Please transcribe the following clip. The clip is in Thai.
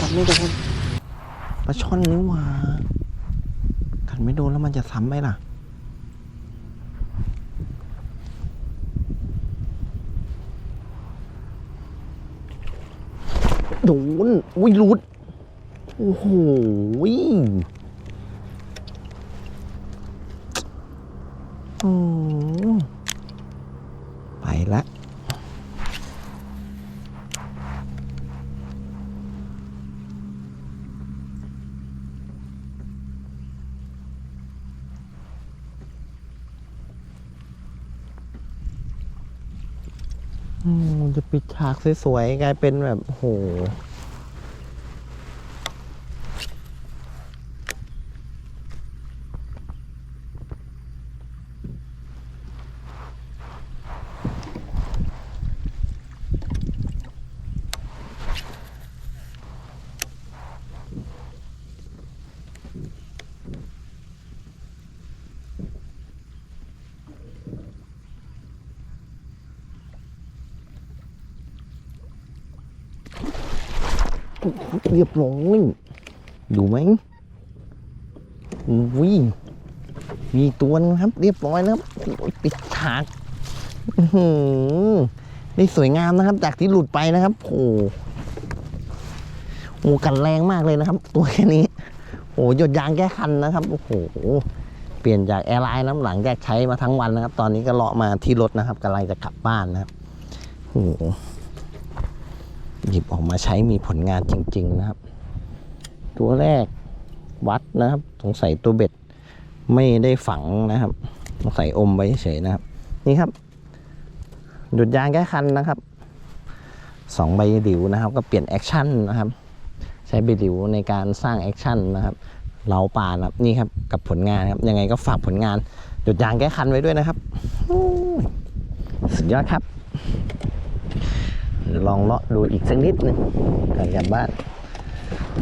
กัดไม่โดนปลาช่อนนี่หว่ากัดไม่โดนแล้วมันจะซ้ำไหมล่ะโดนอุ้ยหลุดโอ้โหอืมไปละ จะปิดฉากสวยๆกลายเป็นแบบโอ้โห เรียบร้อยดูไหมอุ้ยมีตัวนึงครับ เรียบร้อยแล้วครับปิดฉากอื้อหือได้สวยงามนะครับ จากที่หลุดไปนะครับโอ้โหกันแรงมากเลยนะครับ ตัวแค่นี้โอ้หยดยางแก้คันนะครับโอ้โหเปลี่ยนจากแอร์ไลน์น้ำหลังจากใช้มาทั้งวันนะครับ ตอนนี้ก็เลาะมาที่รถนะครับกำลังจะกลับบ้านนะครับโอ้ หยิบออกมาใช้มีผลงานจริง ๆ นะครับ ตัวแรกวัดนะครับ สงสัยตัวเบ็ดไม่ได้ฝังนะครับ สงสัยอมไว้เฉยนะครับ นี่ครับหยุดยางแก้คันนะครับสองใบหลิวนะครับ ก็เปลี่ยนแอคชั่นนะครับ ใช้ใบหลิวในการสร้างแอคชั่นนะครับเล้าปลานะครับนี่ครับกับผลงานครับ ยังไงก็ฝากผลงานหยุดยางแก้คันไว้ด้วยนะครับสุดยอดครับ ลองเลาะดูอีกสักนิดหนึงก่อนกลับบ้าน